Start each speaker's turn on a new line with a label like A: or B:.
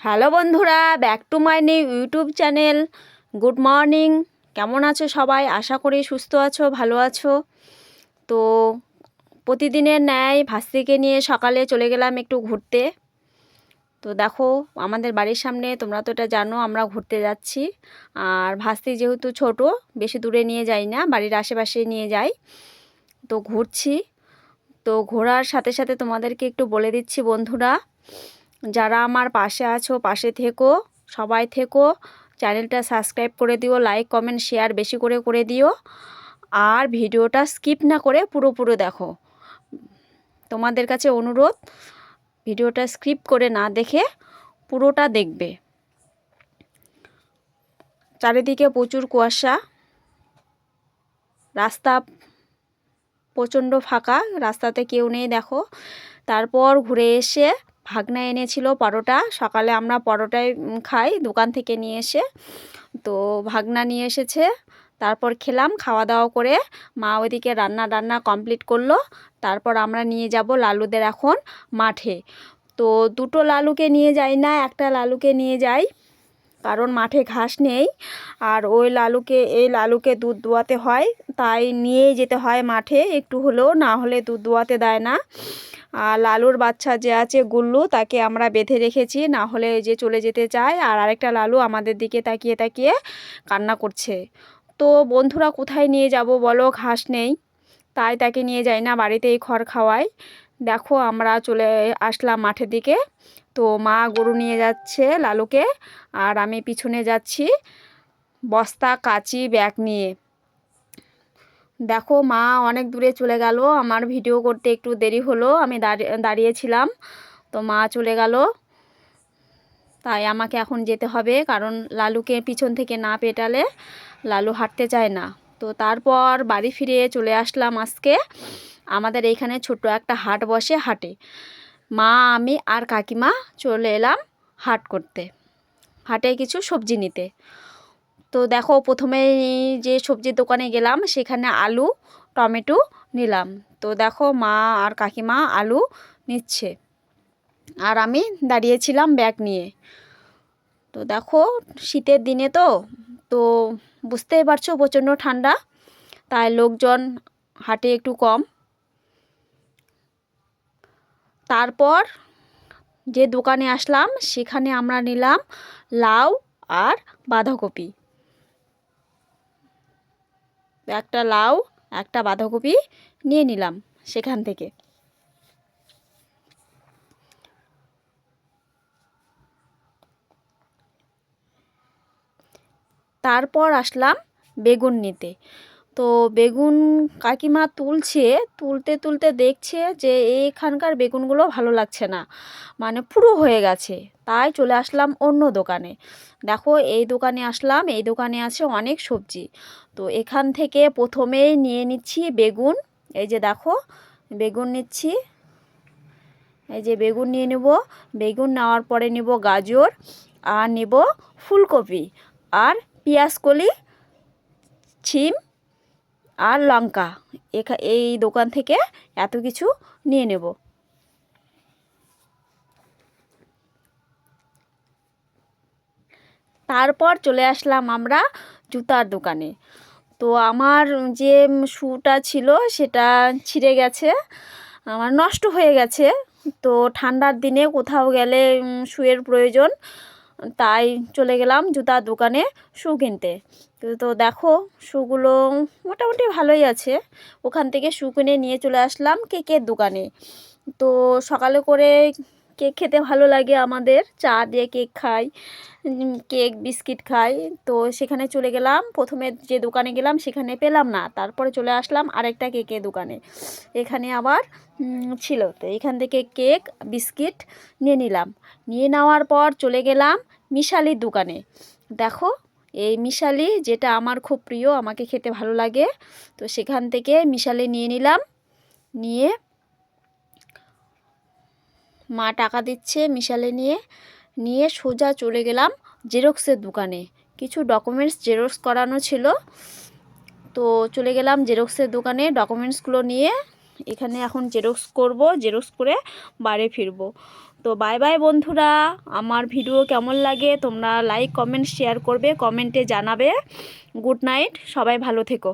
A: Hello বন্ধুরা, back to my new YouTube channel. Good morning. কেমন আছো সবাই? আশা করি সুস্থ আছো, ভালো আছো। তো প্রতিদিনের ন্যায় ভাস্তিকে নিয়ে সকালে চলে গেলাম একটু ঘুরতে। তো দেখো, আমাদের বাড়ির সামনে, তোমরা তো এটা জানো, আমরা ঘুরতে যাচ্ছি। আর ভাস্তি যেহেতু ছোট, বেশি দূরে নিয়ে যাই না, বাড়ির আশেপাশে নিয়ে যাই। তো ঘুরছি। তো ঘোরার সাথে সাথে তোমাদেরকে একটু বলে দিচ্ছি বন্ধুরা। যারা আমার পাশে আছো, পাশে থেকো, সবাই থেকো। চ্যানেলটা সাবস্ক্রাইব করে দিও, লাইক, কমেন্ট, শেয়ার বেশি করে করে দিও। আর ভিডিওটা স্কিপ না করে পুরো পুরো দেখো। তোমাদের কাছে অনুরোধ, ভিডিওটা স্ক্রিপ্ট করে না দেখে পুরোটা দেখবে। চারিদিকে প্রচুর কুয়াশা। রাস্তা প্রচণ্ড ফাঁকা, রাস্তাতে কেউ নেই, দেখো। তারপর ঘুরে এসে ভাগনা এনেছিল পরোটা। সকালে আমরা পরোটাই খাই দোকান থেকে নিয়ে এসে। তো ভাগনা নিয়ে এসেছে। তারপর খেলাম খাওয়া দাওয়া করে। মা ওইদিকে রান্না রান্না কমপ্লিট করল। তারপর আমরা নিয়ে যাব লালুদের এখন মাঠে। তো দুটো লালুকে নিয়ে যাই না, একটা লালুকে নিয়ে যাই। কারণ মাঠে ঘাস নেই। আর ওই লালুকে, এই লালুকে দুধ দোয়াতে হয়, তাই নিয়েই যেতে হয় মাঠে একটু হলেও, না হলে দুধ দোয়াতে দেয় না। আর লালুর বাচ্চা যে আছে গুল্লু, তাকে আমরা বেঁধে রেখেছি, না হলে যে চলে যেতে চায়। আর আরেকটা লালু আমাদের দিকে তাকিয়ে তাকিয়ে কান্না করছে। তো বন্ধুরা, কোথায় নিয়ে যাব বলো? ঘাস নেই, তাই তাকে নিয়ে যাই না বাড়িতেই খড় খাওয়াই। দেখো, আমরা চলে আসলাম মাঠের দিকে। তো মা গরু নিয়ে যাচ্ছে লালুকে, আর আমি পিছনে যাচ্ছি বস্তা, কাচি, ব্যাগ নিয়ে। দেখো মা অনেক দূরে চলে গেল, আমার ভিডিও করতে একটু দেরি হলো, আমি দাঁড়িয়ে দাঁড়িয়েছিলাম, তো মা চলে গেল। তাই আমাকে এখন যেতে হবে, কারণ লালুকে পিছন থেকে না পেটালে লালু হাঁটতে চায় না। তো তারপর বাড়ি ফিরে চলে আসলাম আজকে, আমাদের এইখানে ছোট একটা হাট বসে হাটে। মা, আমি আর কাকিমা চলে এলাম হাট করতে। হাটে কিছু সবজি নিতে। তো দেখো, প্রথমে যে সবজির দোকানে গেলাম, সেখানে আলু, টমেটো নিলাম। তো দেখো, মা আর কাকিমা আলু নিচ্ছে। আর আমি দাঁড়িয়েছিলাম ব্যাগ নিয়ে। তো দেখো, শীতের দিনে তো তো বুঝতেই পারছ প্রচণ্ড ঠান্ডা। তাই লোকজন হাটে একটু কম। তারপর যে দোকানে আসলাম, সেখানে আমরা নিলাম লাউ আর বাঁধাকপি। একটা লাউ, একটা বাঁধাকপি নিয়ে নিলাম সেখান থেকে। তারপর আসলাম বেগুন নিতে। তো বেগুন কাকিমা তুলছে, তুলতে তুলতে দেখছে যে এইখানকার বেগুনগুলো ভালো লাগছে না মানে পুরো হয়ে গেছে। তাই চলে আসলাম অন্য দোকানে। দেখো, এই দোকানে আসলাম, এই দোকানে আছে অনেক সবজি। তো এখান থেকে প্রথমেই নিয়ে নিচ্ছি বেগুন। এই যে দেখো, বেগুন নিচ্ছি। এই যে বেগুন নিয়ে নেব। বেগুন নেওয়ার পরে নেব গাজর, আর নেব ফুলকপি, আর পেঁয়াজ কলি, ছিম আর লঙ্কা। এখা, এই দোকান থেকে এত কিছু নিয়ে নেব। তারপর চলে আসলাম আমরা জুতার দোকানে। তো আমার যে শ্যুটা ছিল সেটা ছিঁড়ে গেছে, আমার নষ্ট হয়ে গেছে। তো ঠান্ডার দিনে কোথাও গেলে শুয়ের প্রয়োজন তাই চলে গেলাম জুতার দোকানে শু কিনতে। তো দেখো, শুগুলো মোটামুটি ভালোই আছে। ওখান থেকে শু কিনে নিয়ে চলে আসলাম কেকের দোকানে। তো সকালে করে কেক খেতে ভালো লাগে আমাদের। চা দিয়ে কেক খাই কেক, বিস্কিট খাই। তো সেখানে চলে গেলাম। প্রথমে যে দোকানে গেলাম সেখানে পেলাম না। তারপরে চলে আসলাম আরেকটা কেকের দোকানে। এখানে আবার ছিল। তো এখান থেকে কেক, বিস্কিট নিয়ে নিলাম। নিয়ে নেওয়ার পর চলে গেলাম মিশালির দোকানে। দেখো, এই মিশালি যেটা আমার খুব প্রিয়, আমাকে খেতে ভালো লাগে, তো সেখান থেকে মিশালি নিয়ে নিলাম। নিয়ে মা টাকা দিচ্ছে মিশালে নিয়ে। নিয়ে সোজা চলে গেলাম জেরক্সের দোকানে। কিছু ডকুমেন্টস জেরক্স করানো ছিল। তো চলে গেলাম জেরক্সের দোকানে ডকুমেন্টসগুলো নিয়ে। এখানে এখন জেরক্স করব, জেরক্স করে বাড়ি ফিরবো। তো বাই বাই বন্ধুরা। আমার ভিডিও কেমন লাগে তোমরা লাইক কমেন্ট শেয়ার করবে কমেন্টে জানাবে। গুড নাইট সবাই ভালো থেকো।